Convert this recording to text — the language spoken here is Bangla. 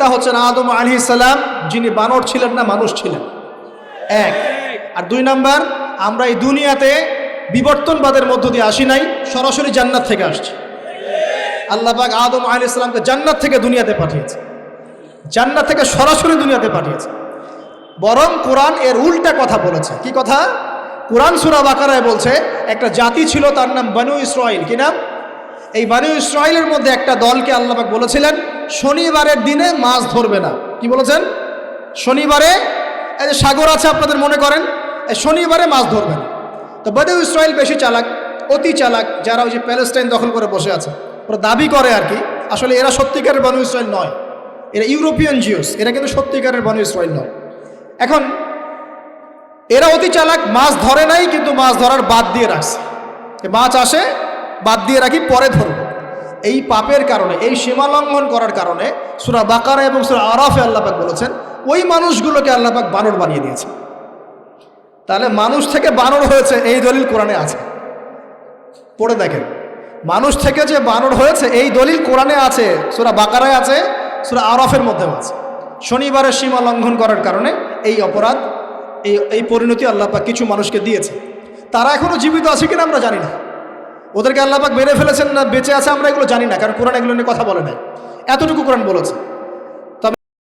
পিতা হচ্ছেন আদম আলী সালাম, যিনি বানর ছিলেন না, মানুষ ছিলেন। এক। আর দুই নাম্বার, আমরা এই দুনিয়াতে বিবর্তনবাদের মধ্য দিয়ে আসি নাই, সরাসরি জান্নাত থেকে আসছি। আল্লাহ পাক আদম আলী ইসলামকে জান্নাত থেকে দুনিয়াতে পাঠিয়েছে। জান্নাত থেকে সরাসরি দুনিয়াতে পাঠিয়েছে। বরং কোরআন এর উল্টা কথা বলেছে। কি কথা? কোরআন সুরা বাকারায় বলছে, একটা জাতি ছিল তার নাম বানু ইসরাইল। কি নাম? এই বানু ইসরায়েলের মধ্যে একটা দলকে আল্লাপাক বলেছিলেন শনিবারের দিনে মাছ ধরবে না। কি বলেছেন? শনিবারে, এই যে সাগর আছে, আপনাদের মনে করেন, এই শনিবারে মাছ ধরবে না। তো বানু ইসরায়েল বেশি চালাক, অতি চালাক, যারা ওই যে প্যালেস্টাইন দখল করে বসে আছে, ওরা দাবি করে আর কি, আসলে এরা সত্যিকারের বানু ইসরায়েল নয়। এরা ইউরোপিয়ান জিওস, এরা কিন্তু সত্যিকারের বানু ইসরায়েল নয়। এখন, এরা অতি চালাক, মাছ ধরে নাই, কিন্তু মাছ ধরার বাদ দিয়ে রাখছে। মাছ আসে, বাদ দিয়ে রাখি, পরে ধরব। এই পাপের কারণে, এই সীমা লঙ্ঘন করার কারণে সুরা বাকারা এবং সুরা আরাফে আল্লাপাক বলেছেন, ওই মানুষগুলোকে আল্লাপাক বানর বানিয়ে দিয়েছে। তাহলে মানুষ থেকে বানর হয়েছে, এই দলিল কোরআনে আছে। পড়ে দেখেন, মানুষ থেকে যে বানর হয়েছে, এই দলিল কোরআনে আছে, সুরা বাকারায় আছে, সুরা আরফের মধ্যেও আছে। শনিবারের সীমা লঙ্ঘন করার কারণে এই অপরাধ, এই এই পরিণতি আল্লাপাক কিছু মানুষকে দিয়েছে। তারা এখনও জীবিত আছে কিনা আমরা জানি না। ওদেরকে আল্লাপাক মেরে ফেলেছেন না, বেঁচে আছে আমরা এগুলো জানি না, কারণ কোরআন এগুলো নিয়ে কথা বলে নাই। এতটুকু কোরআন বলেছে।